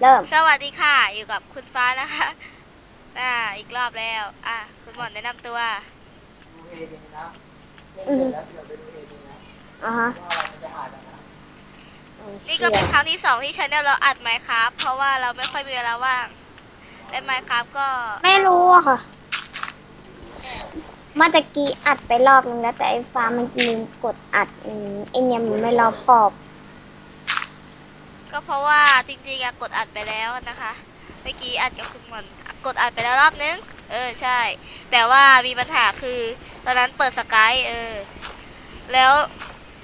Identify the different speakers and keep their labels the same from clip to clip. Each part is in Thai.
Speaker 1: เริ่ม
Speaker 2: สวัสดีค่ะ อยู่กับคุณฟ้านะคะ อ่า อีกรอบแล้ว อะ คุณหมอนแนะนำตัว
Speaker 3: ดูเอดีนะเล่นเสร็จแล้วเดี๋ยวไปดูเอดีนะ
Speaker 1: อ่าฮะ
Speaker 3: ว่าเราจะอ่านนะ
Speaker 2: นี่ก็เป็นครั้งที่สองที่ชาแนลเราอัดไมค์ครับ เพราะว่าเราไม่ค่อยมีเวลาว่างและไมค์ครับก็
Speaker 1: ไม่รู้อะค่ะ เมื่อตะกี้อัดไปรอบนึงแล้วแต่ไอ้ฟ้ามันลืมกดอัดอืมไอเนี่ยมันไม่รอบคอบ
Speaker 2: ก็เพราะว่าจริงๆอะกดอัดไปแล้วนะคะเมื่อกี้อัดกับคุณหมอนกดอัดไปแล้วรอบนึงเออใช่ แต่ว่ามีปัญหาคือ ตอนนั้นเปิดสกายเออ แล้ว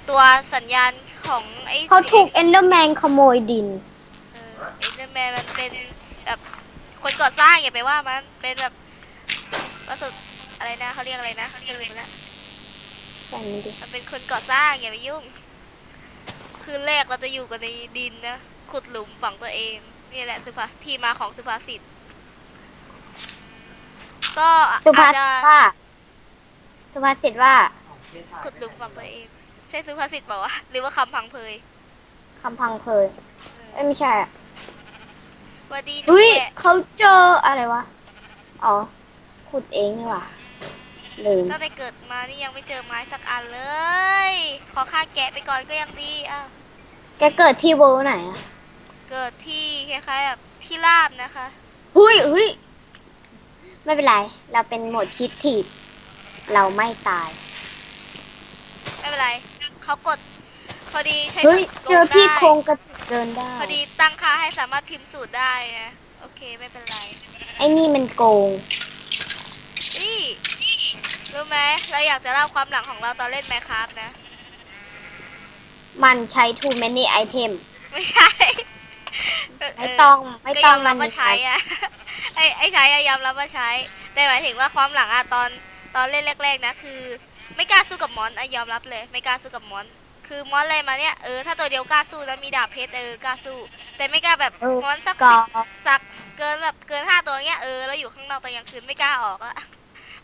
Speaker 2: ตัวสัญญาณของไอ้
Speaker 1: เขาถูก
Speaker 2: สียง
Speaker 1: เอนเดอร์แมนขโมยดิน
Speaker 2: เออเอ็นเดอร์แมนมันเป็นแบบคนก่อสร้างอย่าไปว่ามันเป็นแบบประสบอะไรนะเขาเรียกอะไรนะลืมละ
Speaker 1: แต่นี้ดิ
Speaker 2: มันเป็นคนก่อสร้างอย่าไปยุ่ง คืนแรกเราจะอยู่กันในดินนะ ขุดหลุมฝังตัวเอง นี่แหละสุภาที่มาของสุภาษิต ก็
Speaker 1: สุภา
Speaker 2: อาจ
Speaker 1: ษิ
Speaker 2: จะ
Speaker 1: ตว่าสุภาษิตว่า
Speaker 2: ขุดหลุมฝังตัวเอง ใช่สุภาษิตบอกว่าหรือว่าคำพังเพย
Speaker 1: คำพังเพยเอ้ยไม่ใช่อะ
Speaker 2: หว่าดีหนู
Speaker 1: เฮ้ย
Speaker 2: แกะ
Speaker 1: เขาเจออะไรวะ อ๋อ ขุดเองนี่หว่า ลืม
Speaker 2: ตั้งแต่เกิดมานี่ยังไม่เจอไม้สักอันเลย ขอค่าแกะไปก่อนก็ยังดีอ้าว
Speaker 1: แกเกิดที่เวอร์ไหนอะ
Speaker 2: เกิดที่คล้ายๆแบบที่ราบนะคะ
Speaker 1: เฮ้ยเฮ้ยไม่เป็นไร เราเป็นโหมดคิดถีบเราไม่ตาย
Speaker 2: ไม่เป็นไรเขากด พอดีใช้
Speaker 1: เฮ้ย
Speaker 2: สูตรโก
Speaker 1: เจองพี่
Speaker 2: ได้
Speaker 1: โครงกระดูกเดินได้
Speaker 2: พอดีตั้งค่าให้สามารถพิมพ์สูตรได้นะโอเคไม่เป็นไร
Speaker 1: ไอ้นี่มันโกง
Speaker 2: นี่ รู้ไหมเราอยากจะเล่าความหลังของเราตอนเล่นไหมครับนะ
Speaker 1: มันใช้ too many item
Speaker 2: ไม่ใช่เไม่
Speaker 1: ต้องไม่
Speaker 2: ก็
Speaker 1: ต้
Speaker 2: ย
Speaker 1: อ
Speaker 2: องมรับว่าใช้อะไอ้ไอ้ใช้อะยอมรับว่าใช้ แต่หมายถึงว่าความหลังอะตอนตอนเล่นแรกๆนะคือ ไม่กล้าสู้กับมอนอะยอมรับเลย ไม่กล้าสู้กับมอน คือมอนอะไรมาเนี่ยเออถ้าตัวเดียวกล้าสู้แล้วมีดาบเพชรเออกล้าสู้ แต่ไม่กล้าแบบ
Speaker 1: เออ
Speaker 2: มอนสัก
Speaker 1: ก็
Speaker 2: สิบสักเกินแบบเกินห้าตัวเงี้ยเออแล้วอยู่ข้างนอกตอนกลางคืนไม่กล้าออกอะ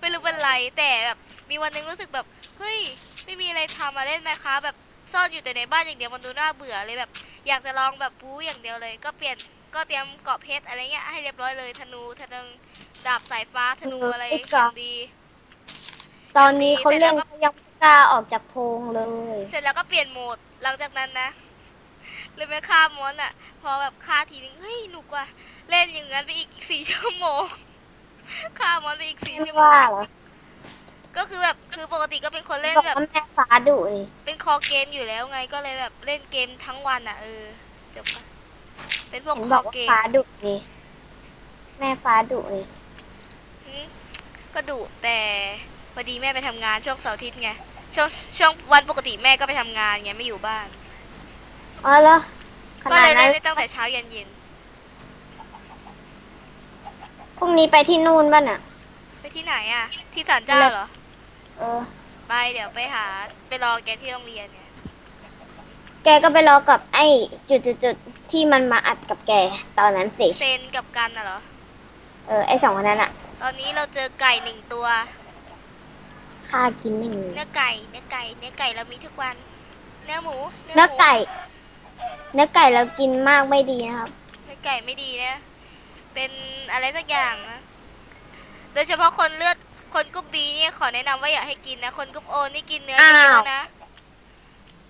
Speaker 2: ไม่รู้เป็นไร แต่แบบมีวันหนึงรู้สึกแบบเฮ้ยไม่มีอะไรทำมาเล่นไหมคะแบบซ่อนอยู่แต่ในบ้านอย่างเดียวมันดูน่าเบื่อเลยแบบ อยากจะลองแบบบู๊อย่างเดียวเลย ก็เปลี่ยนก็เตรียมเกาะเพชรอะไรเงี้ยให้เรียบร้อยเลยธนูธนูดาบสายฟ้าธนูอะไรอย่างดี
Speaker 1: ตอนนี้เขา
Speaker 2: เสร็จแล้
Speaker 1: เล่
Speaker 2: วนก็
Speaker 1: เขายังไม่กล้าออกจากโพรงเลย
Speaker 2: เสร็จแล้วก็เปลี่ยนโหมดหลังจากนั้นนะเลยไม่ฆ่ามอนอะ พอแบบฆ่าทีนึงเฮ้ยหนุกว่ะเล่นอย่างนั้นไปอีกสี่ชั่วโมง ฆ่ามอนไปอีกสี่
Speaker 1: ไม่
Speaker 2: ชั่วโมง
Speaker 1: ว่าเหรอ
Speaker 2: ก็คือแบบคือปกติก็เป็นคนเล่น
Speaker 1: บอก
Speaker 2: แบบ
Speaker 1: ว่าแม่ฟ้าดุเลย
Speaker 2: เป็นคอเกมอยู่แล้วไงก็เลยแบบเล่นเกมทั้งวันอะเออจบปะเป็นพวก
Speaker 1: เห็น
Speaker 2: ค
Speaker 1: บ
Speaker 2: อ
Speaker 1: อกว่า
Speaker 2: เกม
Speaker 1: ฟ้าดุเลยแม่ฟ้าดุเลย
Speaker 2: หืมก็ดุแต่พอดีแม่ไปทำงานช่วงเสาร์อาทิตย์ไงช่วงช่วงวันปกติแม่ก็ไปทำงานไงไม่อยู่บ้าน
Speaker 1: อ๋อเหรอข
Speaker 2: ก็
Speaker 1: นาด
Speaker 2: เลย
Speaker 1: นั้
Speaker 2: เล่
Speaker 1: น
Speaker 2: นได้ตั้งแต่เช้ายันเย็น
Speaker 1: พ รุ่งนี้ไปที่นู่นบ้านอะ
Speaker 2: ไปที่ไหนอะ ที่ศาลเจ้าเหรอ
Speaker 1: เออ
Speaker 2: ไปเดี๋ยวไปหาไปรอแกที่โรงเรียนเนี่ย
Speaker 1: แกก็ไปรอกับไอ้จุดๆๆที่มันมาอัดกับแกตอนนั้นสิ
Speaker 2: เซนกับกันน่ะเหรอ
Speaker 1: เออไอ้สองคนนั้นอะ
Speaker 2: ตอนนี้เราเจอไก่หนึ่งตัว
Speaker 1: ค่ากินหนึ่ง
Speaker 2: เนื้อไก่ เนื้อไก่ เนื้อไก่เรามีทุกวัน เนื้อหมู
Speaker 1: เนื้อ
Speaker 2: หมู
Speaker 1: ไก่ เนื้อไก่เรากินมากไม่ดีนะครับ
Speaker 2: เนื้อไก่ไม่ดีนะ เป็นอะไรสักอย่างนะ โดยเฉพาะคนเลือด คนกรุ๊ปบีเนี่ยขอแนะนำว่าอย่าให้กินนะ คนกรุ๊ปโอนี่กินเนื้อเย
Speaker 1: อ้า
Speaker 2: อะ
Speaker 1: ว
Speaker 2: ๆนะ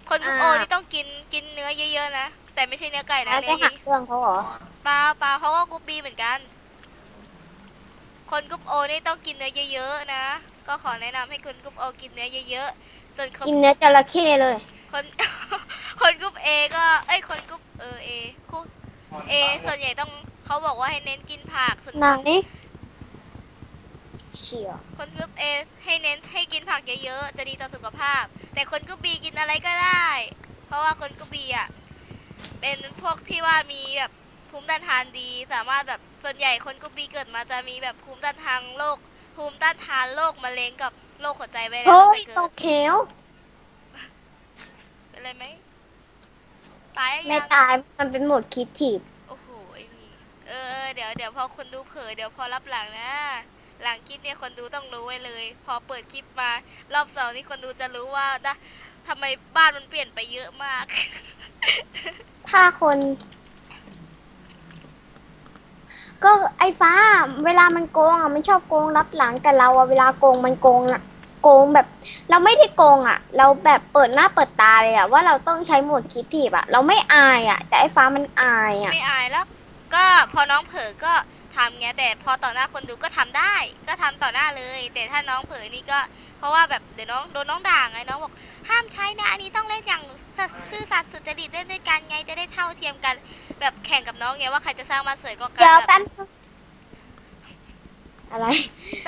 Speaker 2: คนกรุ๊ปโอ
Speaker 1: อ้าว
Speaker 2: นี่ต้องกินกินเนื้อเยอะๆนะ แต่ไม่ใช่เนื้อไก่นะ
Speaker 1: แล้ว
Speaker 2: เนื้
Speaker 1: จะ
Speaker 2: อ
Speaker 1: หักเครื่องเขาเหรอ
Speaker 2: ปลาปลาเขาก็กรุ๊ปบีเหมือนกัน คนกรุ๊ปโอนี่ต้องกินเนื้อเยอะๆนะ ก็ขอแนะนำให้คนกรุ๊ปโอกินเนื้อเยอะๆ ส่วนคน
Speaker 1: กินเนื้อจระเข้เลย
Speaker 2: คน คนกรุ๊ปเอก็ เอ้ย คนกรุ๊ปเออเอคู่เอส่วนใหญ่ต้อง เขาบอกว่าให้เน้นกินผักส่วน
Speaker 1: หนั
Speaker 2: ค
Speaker 1: ง
Speaker 2: น
Speaker 1: นี่เชี่ย
Speaker 2: คนกรุ๊ปเอให้เน้นให้กินผักเยอะๆจะดีต่อสุขภาพ แต่คนกรุ๊ปบีกินอะไรก็ได้ เพราะว่าคนกรุ๊ปบีอะเป็นพวกที่ว่ามีแบบภูมิต้านทานดี สามารถแบบส่วนใหญ่คนกรุ๊ปบีเกิดมาจะมีแบบภูมิต้านทานโรคภูมิต้านทานโรคมะเร็งกับโรคหัวใจไว้แล้ว
Speaker 1: เฮ้
Speaker 2: ตั้ง
Speaker 1: ย
Speaker 2: แต่
Speaker 1: ต
Speaker 2: เกิ
Speaker 1: ก
Speaker 2: ด
Speaker 1: เขว
Speaker 2: เป็นไรไหมตาย
Speaker 1: ไม่
Speaker 2: ยัง
Speaker 1: ตายมันเป็นโหมดคิดถีบ
Speaker 2: โอ้โหไอ้นี่ เออเออเดี๋ยวเดี๋ยวพอคนดูเผยเดี๋ยวพอรับหลังนะ หลังคลิปเนี่ยคนดูต้องรู้ไว้เลย พอเปิดคลิปมารอบสองนี่คนดูจะรู้ว่านะทำไมบ้านมันเปลี่ยนไปเยอะมาก
Speaker 1: ถ้าคน ก็ไอ้ฟ้า เวลามันโกงอะมันชอบโกงรับหลังแต่เราอะเวลาโกงมันโกงอะโกงแบบ เราไม่ได้โกงอะ เราแบบเปิดหน้าเปิดตาเลยอะว่าเราต้องใช้โหมดคิดทีบอะ เราไม่อายอะ แต่ไอ้ฟ้ามันอายอะ
Speaker 2: ไม่อายแล้ว ก็พอน้องเผลอก็ทำไงแต่พอต่อหน้าคนดูก็ทำได้ ก็ทำต่อหน้าเลย แต่ถ้าน้องเผลอนี่ก็เพราะว่าแบบเดี๋ยวน้องโดนน้องด่าไงน้องบอกห้ามใช้นะอันนี้ต้องเล่นอย่างซื่อสัตย์สุจริตเล่นด้วยกันไงจะได้เท่าเทียมกัน แบบแข่งกับน้องไงว่าใครจะสร้างบ้านสวยกว่ากั
Speaker 1: เดี๋ยว
Speaker 2: แบบ
Speaker 1: แป๊บอะไร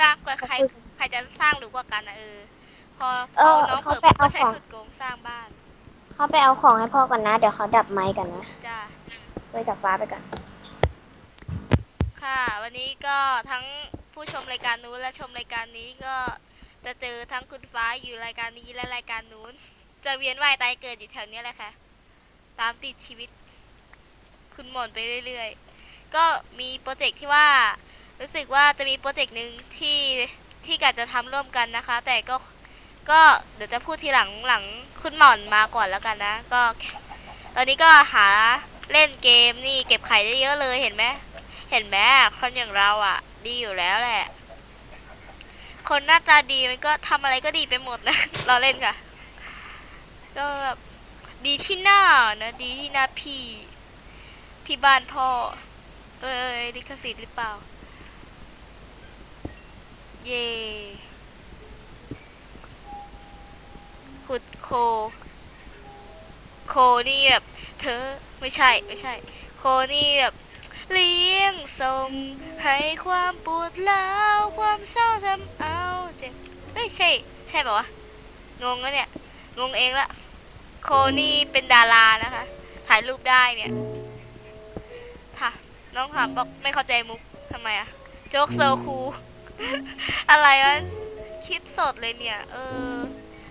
Speaker 2: สร้างกว่าใครใครจะสร้างหรือกว่ากันนะเออ พอพ
Speaker 1: เอ
Speaker 2: อ
Speaker 1: อ
Speaker 2: น้องเผลอ
Speaker 1: เขาไป
Speaker 2: ปุ๊บก็
Speaker 1: เอา
Speaker 2: ใช้
Speaker 1: ของ
Speaker 2: สุดโกงสร้างบ้าน
Speaker 1: เขาไปเอาของให้พ่อก่อนนะ เดี๋ยวเขาดับไมค์กันนะ
Speaker 2: จ้า
Speaker 1: เว้ยกับฟ้าไปก่อน
Speaker 2: ค่ะ วันนี้ก็ทั้งผู้ชมรายการนู้นและชมรายการนี้ก็จะเจอทั้งคุณฟ้าอยู่รายการนี้และรายการนู้น จะเวียนว่ายตายเกิดอยู่แถวเนี้ยแหละค่ะ ตามติดชีวิต คุณหมอนไปเรื่อยๆ ก็มีโปรเจกต์ที่ว่า รู้สึกว่าจะมีโปรเจกต์หนึ่งที่ที่กะจะทำร่วมกันนะคะ แต่ก็ก็เดี๋ยวจะพูดทีหลังหลังคุณหมอนมาก่อนแล้วกันนะ ก็ ตอนนี้ก็หาเล่นเกมนี่เก็บไข่ได้เยอะเลยเห็นไหม เห็นไหมคนอย่างเราอะ ดีอยู่แล้วแหละ คนหน้าตาดีมันก็ทำอะไรก็ดีไปหมดนะ เราเล่นค่ะ ก็แบบดีที่หน้านะดีที่หน้าพี่ ที่บ้านพ่อเอ้ยลิขสิทธิ์หรือเปล่า เย่ขุดโค โคนี่แบบ เธอไม่ใช่ไม่ใช่ โคนี่แบบ เลี้ยงส่งให้ความปวดร้าวความเศร้าทำเอาเจ็บเอ้ยใช่ ใช่ป่าวะ งงแล้วเนี่ย งงเองละโคนี่เป็นดารานะคะ ถ่ายรูปได้เนี่ยค่ะน้องถามบอกไม่เข้าใจมุกทำไมอะโจ๊กโซคูอะไรวะคิดสดเลยเนี่ย เออ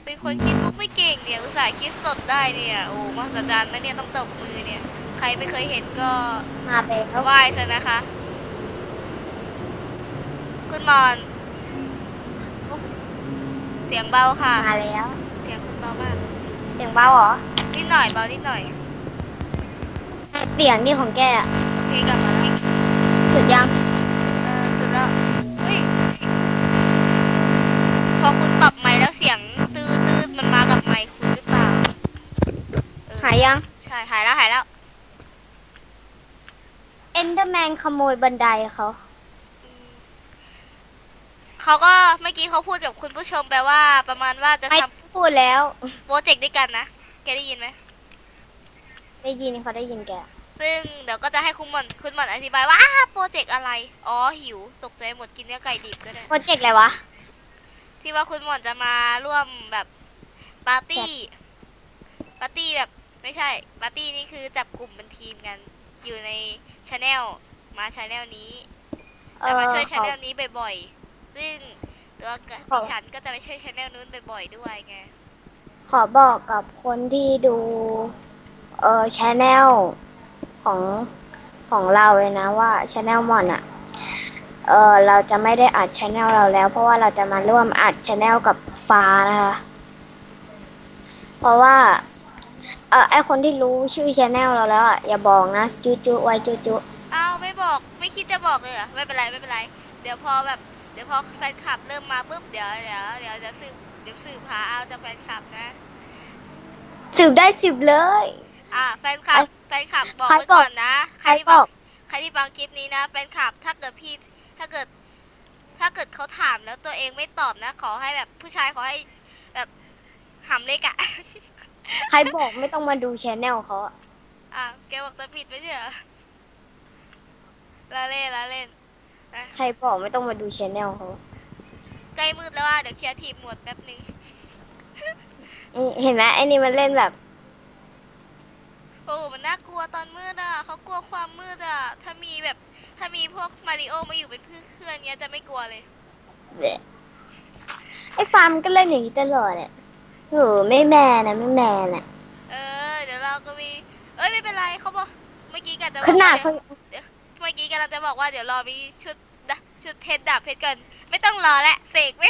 Speaker 2: เป็นคนคิดมุกไม่เก่งเนี่ย อุตส่าห์คิดสดได้เนี่ย โอ้มหัศจรรย์นะเนี่ย ต้องตบมือเนี่ย รไม่เคยเห็นก็
Speaker 1: มาไปแล้ว
Speaker 2: ไหว้ซะนะคะ คุณมอน เสียงเบาค่ะ
Speaker 1: มาแล้ว
Speaker 2: เสียงคุณเบามาก
Speaker 1: เสียงเบาเหรอ
Speaker 2: นิดหน่อยเบานิดหน่อย
Speaker 1: เสียงนี่ของแกอะ
Speaker 2: โอเคกลับมาแล้ว
Speaker 1: สุดยัง ร์แมนขโมยบันไดเขา
Speaker 2: เขาก็เมื่อกี้เขาพูดกับคุณผู้ชมไปว่า ประมาณว่าจะ
Speaker 1: ไม่
Speaker 2: ท
Speaker 1: พูดแล้วำ
Speaker 2: โปรเจกต์ด้วยกันนะแกได้ยินไหม
Speaker 1: ได้ยินเขาได้ยินแก
Speaker 2: ซึ่งเดี๋ยวก็จะให้คุณหมอนคุณหมอนอธิบายว่าอ้าโปรเจกต์อะไร อ๋อหิว ตกใจหมดกินเนื้อไก่ดิบก็ได้
Speaker 1: โปรเจกต์อะไรวะ
Speaker 2: ที่ว่าคุณหมอนจะมาร่วมแบบปาร์ตี้ ปาร์ตี้แบบไม่ใช่ ปาร์ตี้นี่คือจับกลุ่มเป็นทีมกัน อยู่ในชาแนลมาชาแนลนี้จะมาช่วยชาแนลนี้บ่อยๆ ซึ่งตัวกับดิฉันก็จะไปช่วยชาแนลนู้นบ่อยๆด้วยไง
Speaker 1: ขอบอกกับคนที่ดูเออชแนลของของเราเลยนะว่าชแนลมอนอะเออเราจะไม่ได้อัดชแนลเราแล้ว เพราะว่าเราจะมาร่วมอัดชแนลกับฟ้านะคะ เพราะว่า เออไอคนที่รู้ชื่อชแนลเราแล้วอะอย่าบอกนะจุจุไว้จุจุ
Speaker 2: อ้าวไม่บอกไม่คิดจะบอกเลยเหรอไม่เป็นไรไม่เป็นไร เดี๋ยวพอแบบเดี๋ยวพอแฟนคลับเริ่มมาปุ๊บเดี๋ยวเดี๋ยวเดี๋ยวจะสืบเดี๋ยวสืบหาเอาจากแฟนคลับนะ
Speaker 1: สืบได้สืบเลย
Speaker 2: อ่าแฟนคลับแฟนคลับบอก
Speaker 1: ใคร
Speaker 2: ไว้ก่อนนะ ใครที่
Speaker 1: ใคร
Speaker 2: บบอ
Speaker 1: อกก
Speaker 2: ใครที่ฟังคลิปนี้นะแฟนคลับถ้าเกิดพี่ถ้าเกิด ถ้าเกิดเขาถามแล้วตัวเองไม่ตอบนะ ขอให้แบบผู้ชายขอให้แบบหำเล็กอะ
Speaker 1: ใครบอกไม่ต้องมาดูชแนลเขาอะ
Speaker 2: อะแกบอกจะปิดไม่ใช่เหรอละเล่นละเล่น
Speaker 1: ใครบอกไม่ต้องมาดูชแนลเขา
Speaker 2: ใกล้มืดแล้วว่าเดี๋ยวเคลียร์ทีมหมดแป๊บนึง
Speaker 1: นี่เห็นไหมไอ้นี่มันเล่นแบบ
Speaker 2: โอ้มันน่ากลัวตอนมืดอะเขากลัวความมืดอะถ้ามีแบบถ้ามีพวกมาริโอมาอยู่เป็นเพื่อนๆเนี้ยจะไม่กลัวเลย
Speaker 1: ไอ้ฟาร์มก็เล่นอย่างนี้ตลอดเนี่ย โอ้ไม่แมนนะไม่แมนอะ
Speaker 2: เออ เดี๋ยวเราก็มี เอ้ยไม่เป็นไรเขาบอกเมื่อกี้กันจะบ
Speaker 1: ข
Speaker 2: อก
Speaker 1: นา
Speaker 2: ว่า
Speaker 1: ด
Speaker 2: เดี๋ยวเมื่อกี้กันเราจะบอกว่าเดี๋ยวรอมีชุดดะชุดเพชรดาบเพชรกันไม่ต้องรอแล้วเสกไหม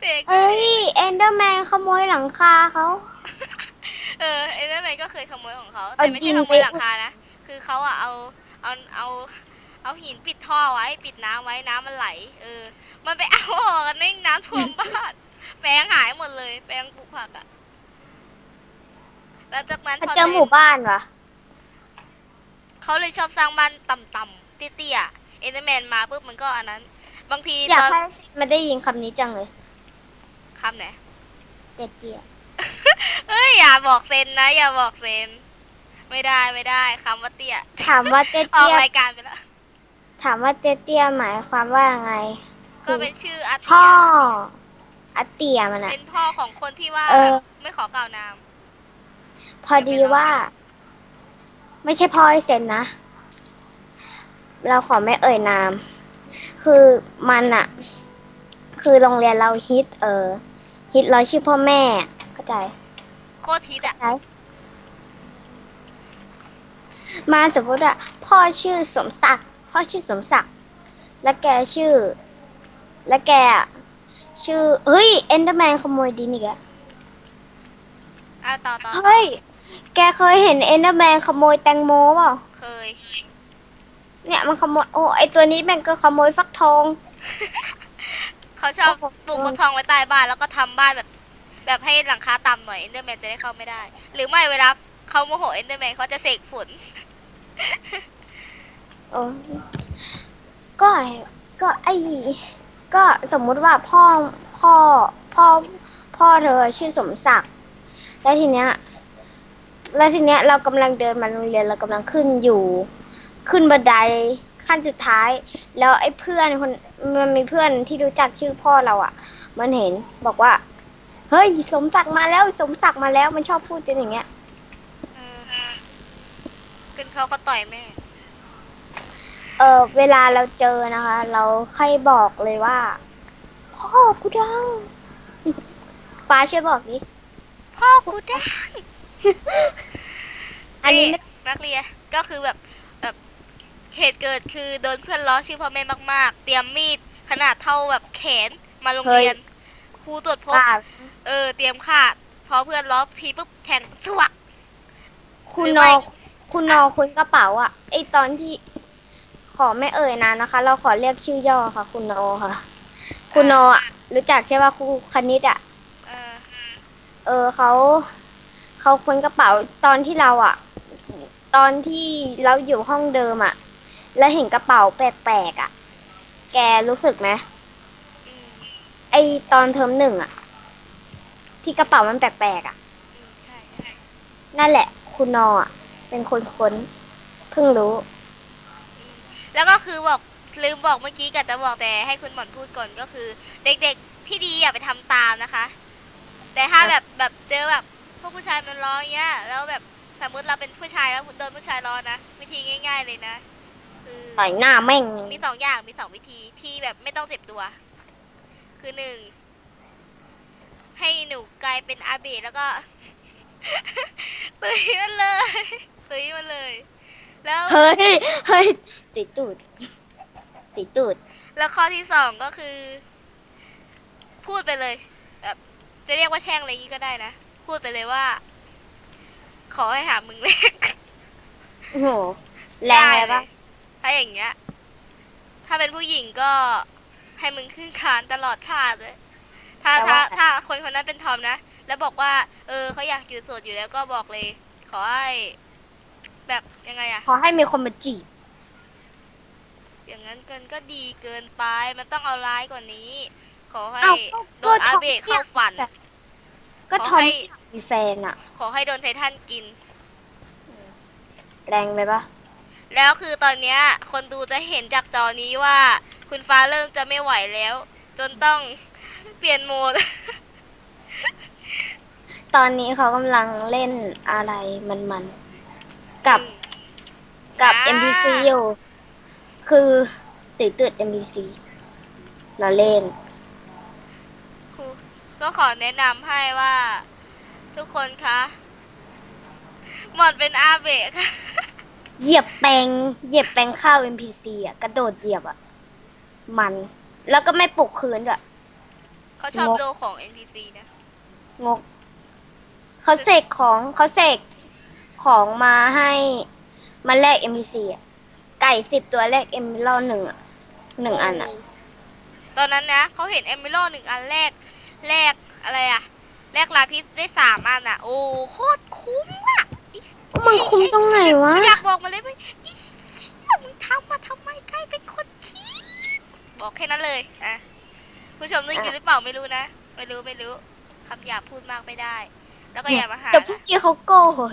Speaker 2: เสก
Speaker 1: เอ้ยเอนเดอร์แมนขโมยหลังคาเขา
Speaker 2: เออไอ้นั่นมันก็เคยขโมยของเขา
Speaker 1: เอา
Speaker 2: แต่ไม่ใช่
Speaker 1: จริง
Speaker 2: ขโมย
Speaker 1: ไป
Speaker 2: หลังคานะคือเขาอะเอาเอาเอาเอาหินปิดท่อไว้ ปิดน้ำไว้น้ำมันไหล เออ มันไปเอาออกกันนิ่งน้ำท่วมบ้าน แปลงหายหมดเลย แปลงปลูกผักอะแล้วจากนั้น
Speaker 1: มัน
Speaker 2: พอ
Speaker 1: เจอหมู่บ้านวะ
Speaker 2: เขาเลยชอบสร้างบ้านต่ำๆเตี้ยๆเอเนแมนมาปุ๊บมันก็อันนั้น บางที
Speaker 1: อยา
Speaker 2: ต
Speaker 1: ก
Speaker 2: อน
Speaker 1: ให้มันได้ยินคำนี้จังเลย
Speaker 2: คำไหน
Speaker 1: เตี้ยเตี้ย
Speaker 2: เอ้ยอย่าบอกเซนนะ อย่าบอกเซน ไม่ได้ไม่ได้คำว่าเตี้ย
Speaker 1: ถามว่าเตี้ย
Speaker 2: ออก
Speaker 1: เตี้ย
Speaker 2: รายการไปแล้ว
Speaker 1: ถามว่าเตี้ยเตี้ยหมายความว่าไง
Speaker 2: ก็เป็นชื่ออาเตี
Speaker 1: พ่อย อาเตียมันอะ
Speaker 2: เป็นพ่อของคนที่ว่า
Speaker 1: เออ
Speaker 2: แบบไม่ขอกล่าวนาม
Speaker 1: พอดีว่า ไม่ใช่พ่อไอเซนนะ เราขอไม่เอ่ยนาม คือมันอะคือโรงเรียนเราฮิต เออฮิตเราชื่อพ่อแม่เข้าใจ
Speaker 2: โคตรฮิตอะ
Speaker 1: มาสมมติอะพ่อชื่อสมศักดิ์พ่อชื่อสมศักดิ์และแกชื่อ และแกอะ ชื่อ เฮ้ยเอนเดอร์แมนขโมยดินอีกอะ
Speaker 2: อะต่อต่อ
Speaker 1: เฮ้ย แกเคยเห็นเอนเดอร์แมนขโมยแตงโมเปล่า
Speaker 2: เคย
Speaker 1: เนี่ยมันขโมย โอ้ไอตัวนี้แม่งก็ขโมยฟักทอง
Speaker 2: เขาชอบ
Speaker 1: โอ้โห
Speaker 2: ปลูกฟักทองไว้ใต้บ้านแล้วก็ทำบ้านแบบ แบบให้หลังคาต่ำหน่อยเอนเดอร์แมนจะได้เข้าไม่ได้ หรือไม่เวลาเขาโมโหเอนเดอร์แมนเขาจะเสกฝน
Speaker 1: เออก็ก็ไอ ก็สมมุติว่าพ่อพ่อพ่อพ่อเธอชื่อสมศักดิ์แล้วทีเนี้ยแล้วทีเนี้ยเรากำลังเดินมาโรงเรียนเรากำลังขึ้นอยู่ ขึ้นบันไดขั้นสุดท้าย แล้วไอ้เพื่อนคนมันมีเพื่อนที่รู้จักชื่อพ่อเราอะ่ะ มันเห็นบอกว่า เฮ้ยสมศักดิ์มาแล้ว สมศักดิ์มาแล้วมันชอบพูดกันอย่างเงี้ย
Speaker 2: เป็นเขาก็ต่อยแม่
Speaker 1: เออเวลาเราเจอนะคะ เราค่อยบอกเลยว่า พ่อกูดัง ฟ้าช่วยบอกดิ
Speaker 2: พ่อกูได้
Speaker 1: อันนี้ไม่
Speaker 2: นักเรียนก็คือแบบแบบเหตุเกิดคือโดนเพื่อนล้อชื่อพ่อแม่มาก ๆ เตรียมมีดขนาดเท่าแบบแขนมาโรงเรียนครูตรวจพบ
Speaker 1: ว่า
Speaker 2: เออ เตรียมขาดพอเพื่อนล้อทีปุ๊บแทงสวก
Speaker 1: คุณ
Speaker 2: หรือ
Speaker 1: น
Speaker 2: ไม่
Speaker 1: อคุณนอคุณกระเป๋าอะไอตอนที่ ขอไม่เอ่ยนามนะคะ เราขอเรียกชื่อย่อค่ะ คุณนอค่ะ คุณนออะรู้จักใช่ป่ะครูคณิตอะ
Speaker 2: เออ
Speaker 1: เออเขาเขาค้นกระเป๋าตอนที่เราอะ ตอนที่เราอยู่ห้องเดิมอะ แล้วเห็นกระเป๋าแปลกๆอะ แกรู้สึกไหม
Speaker 2: อืม
Speaker 1: ไอตอนเทอมหนึ่งอะ ที่กระเป๋ามันแปลกๆอะ
Speaker 2: อืมใช่ใช่
Speaker 1: นั่นแหละ คุณนออะเป็นคนค้นเพิ่งรู้
Speaker 2: แล้วก็คือบอกลืมบอกเมื่อกี้กะจะบอกแต่ให้คุณหมอนพูดก่อนก็คือ เด็กๆที่ดีอย่าไปทำตามนะคะ แต่ถ้า
Speaker 1: ครับ
Speaker 2: แบบแบบเจอแบบพวกผู้ชายมันร้องอย่างเงี้ยแล้วแบบสมมติเราเป็นผู้ชายแล้วโดนผู้ชายร้องนะวิธีง่าย ๆ เลยนะ คือ
Speaker 1: ต่อยหน้าแม่ง
Speaker 2: มีสองอย่างมีสองวิธีที่แบบไม่ต้องเจ็บตัว คือหนึ่งให้หนูกลายเป็นอาเบะแล้วก็ ตุยมันเลยตุยมันเลย แล้ว
Speaker 1: เฮ้ยเฮ้ยติดตูดติดตูด
Speaker 2: แล้วข้อที่สองก็คือ พูดไปเลยแบบจะเรียกว่าแช่งอะไรอย่างนี้ก็ได้นะ พูดไปเลยว่า ขอให้หามึงเล็ก
Speaker 1: โอ้โหแรงเลยปะ
Speaker 2: ถ้าอย่างเงี้ย ถ้าเป็นผู้หญิงก็ให้มึงขึ้นคานตลอดชาติเลย ถ้าถ้าถ้าคนคนนั้นเป็นทอมนะ แล้วบอกว่า เออเขาอยากอยู่โสดอยู่แล้วก็บอกเลย ขอให้ แบบยังไงอะ
Speaker 1: ขอให้มีคนมาจีบ
Speaker 2: อย่างนั้นเกินก็ดีเกินไป มันต้องเอาร้ายกว่านี้ ขอให้
Speaker 1: เอ้าก็
Speaker 2: โดนอาเบะเข้าฝัน
Speaker 1: ก็
Speaker 2: ขอ
Speaker 1: ทอม
Speaker 2: ให้
Speaker 1: มีแฟนอะ
Speaker 2: ขอให้โดนไททันกิน
Speaker 1: แรงไปปะ
Speaker 2: แล้วคือตอนเนี้ยคนดูจะเห็นจากจอนี้ว่า คุณฟ้าเริ่มจะไม่ไหวแล้ว จนต้อง เปลี่ยนโหมด
Speaker 1: ตอนนี้เขากำลังเล่นอะไรมันๆ กับกับ
Speaker 2: อ่า
Speaker 1: NPC อยู่ คือตื่นตื่น NPC เราเล่น
Speaker 2: ครูก็ขอแนะนำให้ว่า ทุกคนคะหมอนเป็นอาเบะค่ะ
Speaker 1: เหยียบแปลงเหยียบแปลงข้าว NPC อะ กระโดดเหยียบอะ มัน แล้วก็ไม่ปลุกคืนด้วย
Speaker 2: เขาชอบ
Speaker 1: งก
Speaker 2: โดของ NPC นะ
Speaker 1: งก เขาเสกของเขาเสก ของมาให้มาแลก NPC อะกก่สิบตัวแรกเอมิลหนึ่งอะหนึ่งอันอะ
Speaker 2: ตอนนั้นนะเขาเห็นเอมิโลหนึ่งอันแรกแรกอะไรอะแรกลาพิษได้สามอันอะโอ้โคตรคุ้มอะอิ๊ส
Speaker 1: มันคุ้มตรงไหนวะ
Speaker 2: อยากบอกมาเลยว่าอิ๊สมึงทำมาทำไมใครเป็นคนคิดบอกแค่นั้นเลยอะผู้ชมนึกอยู่หรือเปล่าไม่รู้นะไม่รู้ไม่รู้คำหยาบพูดมากไม่ได้ แล้วก็อย่ามาหา
Speaker 1: เดี๋ยว
Speaker 2: นะ
Speaker 1: พี่กี้เขาโกหก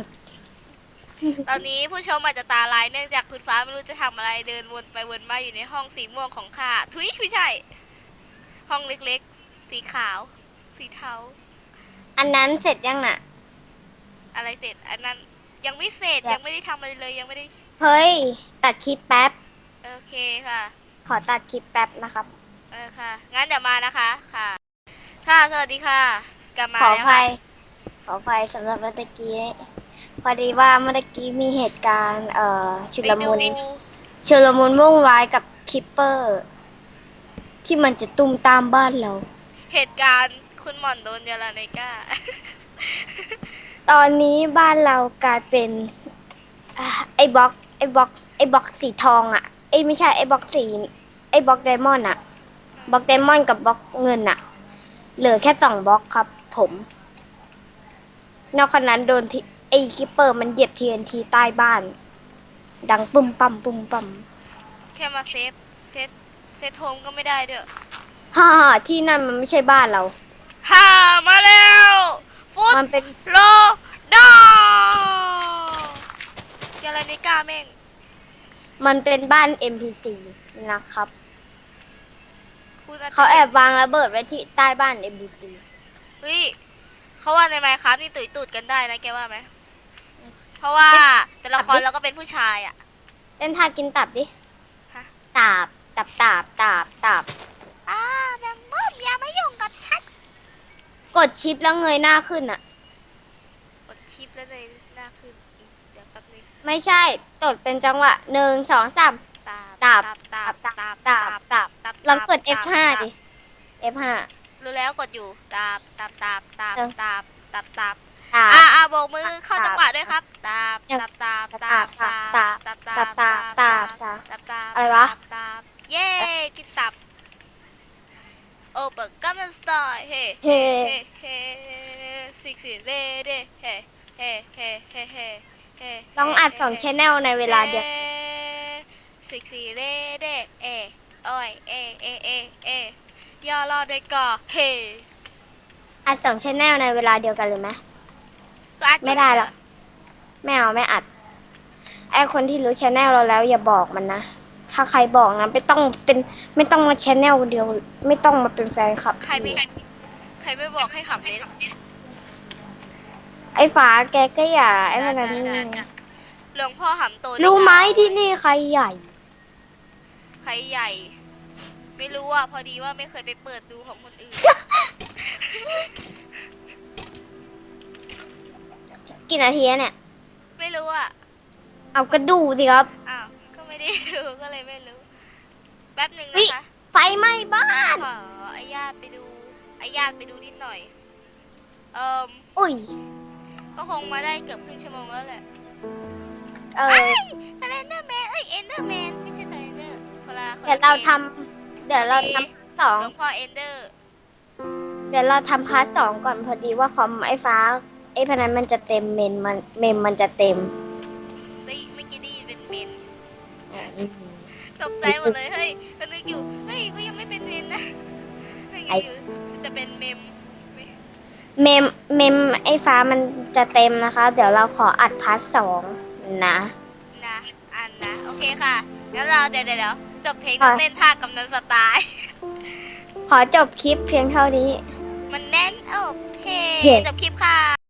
Speaker 2: ตอนนี้ผู้ชมอาจจะตาลายเนื่องจากคุณฟ้าไม่รู้จะทำอะไรเดินวนไปวนมาอยู่ในห้องสีม่วงของข้าทุยไม่ใช่ ห้องเล็กๆ สีขาว สีเทา
Speaker 1: อันนั้นเสร็จยังน่ะ
Speaker 2: อะไรเสร็จ อันนั้นยังไม่เสร็จ
Speaker 1: ยัง
Speaker 2: ยังไม่ได้ทำอะไรเลยยังไม่ได้
Speaker 1: เฮ้ย ตัดคลิปแป๊บ
Speaker 2: โอเคค่ะ
Speaker 1: ขอตัดคลิปแป๊บนะครับ
Speaker 2: เออค่ะ งั้นเดี๋ยวมานะคะค่ะ ค่ะ สวัสดีค่ะ กลับมา
Speaker 1: ขอ
Speaker 2: แล้ว
Speaker 1: ไฟ
Speaker 2: ค่ะ
Speaker 1: ขอไฟสำหรับเมื่อกี้ พอดีว่าเมื่อกี้มีเหตุการณ์เอ่อชุ
Speaker 2: ไป
Speaker 1: ล
Speaker 2: ดู
Speaker 1: มุนชุลมุนวุ่นวายกับคิปเปอร์ ที่มันจะตุ้มตามบ้านเรา
Speaker 2: เหตุการณ์คุณหม่อนโดนยาลาเนก้า
Speaker 1: ตอนนี้บ้านเรากลายเป็นอะไอ้บล็อกไอ้บล็อกไอ้บล็อกสีทองอะ่ะไอ้ยไม่ใช่ไอ้บล็อกสีไอ้บล็อกไดมอนด์อะบล็อกไดมอนด์กับบล็อกเงินอะเหลือแค่สองบล็อกครับ ผม นอกจากนั้นโดนที่ ไอ้คิปเปอร์มันเหยียบทีนทีใต้บ้าน ดังปุ้มปั๊มปุ้มปั๊ม
Speaker 2: แค่มาเซฟเซตเซตโฮมก็ไม่ได้ด้วย
Speaker 1: ฮ่าที่นั่นมันไม่ใช่บ้านเรา
Speaker 2: ฮ่ามาแล้วฟุต
Speaker 1: มันเป็น
Speaker 2: โลดาเจลานิก้าแม่ง
Speaker 1: มันเป็นบ้าน NPC นะครับ
Speaker 2: คุณจจะ
Speaker 1: เขาแอบวางระเบิดไว้ที่ใต้บ้าน NPC
Speaker 2: เฮ้ยเขาว่าในไมค์ครับนี่ตุยตูดกันได้นะแกว่าไหม เพราะว่าแต่ละคนเราก็เป็นผู้ชายอะ
Speaker 1: เล่นท่ากินตับดิ
Speaker 2: ฮะ
Speaker 1: ตาบตับตาบตาบตาบ
Speaker 2: อ่าแมงมุมอย่ามายุ่งกับฉัน
Speaker 1: กดชิปแล้วเงยหน้าขึ้นอะ
Speaker 2: กดชิปแล้วเลยหน้าขึ้นเดี๋ยวแป๊บนึง
Speaker 1: ไม่ใช่ตดเป็นจังหวะหนึ่งสองสาม
Speaker 2: ตา
Speaker 1: ตาบ
Speaker 2: ตาบ
Speaker 1: ตา
Speaker 2: ตา
Speaker 1: บบตา
Speaker 2: ตา
Speaker 1: บบตาบ
Speaker 2: ตาบ
Speaker 1: ลองกด
Speaker 2: ตาบ
Speaker 1: F5
Speaker 2: ตาบ
Speaker 1: ดิ F5
Speaker 2: รู้แล้วกดอยู่ตาบตาบตาบตาบ
Speaker 1: เออ
Speaker 2: ตาบตาบตาบ
Speaker 1: ตา
Speaker 2: อ่า
Speaker 1: บ
Speaker 2: อ่าโบกมือเข้าจังหวะด้วยครับตาบ
Speaker 1: เออ
Speaker 2: ตาบตาบตาบตาบ
Speaker 1: ตาบ
Speaker 2: ตาบ
Speaker 1: ตาบตาบตาบ
Speaker 2: ตาบตาบตาบ
Speaker 1: อะไรวะ
Speaker 2: ตาบเย้กินตับโอเปิดกัมนันสไตล์เฮ้
Speaker 1: เฮ้
Speaker 2: เฮ้เฮ้ซิกซี่เลเดเฮ้เฮ้เฮ้เฮ้เฮ้เฮ้
Speaker 1: ลองอัดสองชแนลในเวลาเดียว
Speaker 2: ซิกซี่เลเดเอโอ้ยเอเอเอเอย่อรอได้ก่อเฮ้
Speaker 1: อัดสองชแนลในเวลาเดียวกันเลยไหม
Speaker 2: ก็อัด
Speaker 1: ไม่ได้หรอกไม่เอาไม่อัด ไอคนที่รู้ชแนลเราแล้ว อย่าบอกมันนะ ถ้าใครบอกนะไม่ต้องเป็นไม่ต้องมาชแนลเดียว ไม่ต้องมาเป็นแฟนคลับ
Speaker 2: ใครไม่ใครไม่บอกให้ขับเล่น
Speaker 1: ไอ้ฟ้าแกก็อย่าไอ้มันนั้น
Speaker 2: หลวงพ่อหำโตด้
Speaker 1: รู้ไหม
Speaker 2: กล่าว
Speaker 1: ที่นี่ใครใหญ่
Speaker 2: ใครใหญ่ ไม่รู้อะพอดีว่าไม่เคยไปเปิดดูของคนอื่น
Speaker 1: กี่นาทีแล้วเนี่ย
Speaker 2: ไม่รู้อะ
Speaker 1: เอากระดูสิครับ
Speaker 2: อ้าว ก็ไม่ได้ดูก็เลยไม่รู้ แป๊บหนึ่ง
Speaker 1: เฮ้
Speaker 2: นะ
Speaker 1: ย
Speaker 2: คะ
Speaker 1: ไฟไหม้บ้าน
Speaker 2: ขอไอญาติไปดูไอญาติไปดูนิดหน่อย เอ่ม
Speaker 1: อุ้ย
Speaker 2: ก็คงมาได้เกือบครึ่งชั่วโมงแล้วแหละ
Speaker 1: เออ
Speaker 2: สเลนเดอร์แมน เอ้ยเอนเดอร์แมน ไม่ใช่สเลนเดอร์คนละคน
Speaker 1: เดี๋ยว
Speaker 2: ละ
Speaker 1: เรา
Speaker 2: กม
Speaker 1: ทำเดี๋ยวเราทำสอง
Speaker 2: หลวงพ่อเอนเดอร์
Speaker 1: เดี๋ยวเราทำพาร์ทสองก่อนพอดีว่าคอมไอ้ฟ้า ไอ้พนันมันจะเต็มเมนมันเมมมันจะเต็ม
Speaker 2: ได้เมื่อกี้ได้ยินเป็นเมนตกใจหมดเลยเฮ้ยก็นึกอยู่เฮ้ยก็ยังไม่เป็นเมนนะนึกอยู่มันจะเป็นเมม
Speaker 1: เมมเมมไอ้ฟ้ามันจะเต็มนะคะ เดี๋ยวเราขออัดพาร์ทสองนะ
Speaker 2: นะอันนะโอเคค่ะงั้นเราเดี๋ยวเดี๋ยวเดี๋ยวจบเพลง
Speaker 1: ค่ะ
Speaker 2: เต้นท่ากำนันสไตล์
Speaker 1: ขอจบคลิปเพียงเท่านี้
Speaker 2: มันแน่นโอเค
Speaker 1: เจ็ด
Speaker 2: จบคลิปค่ะ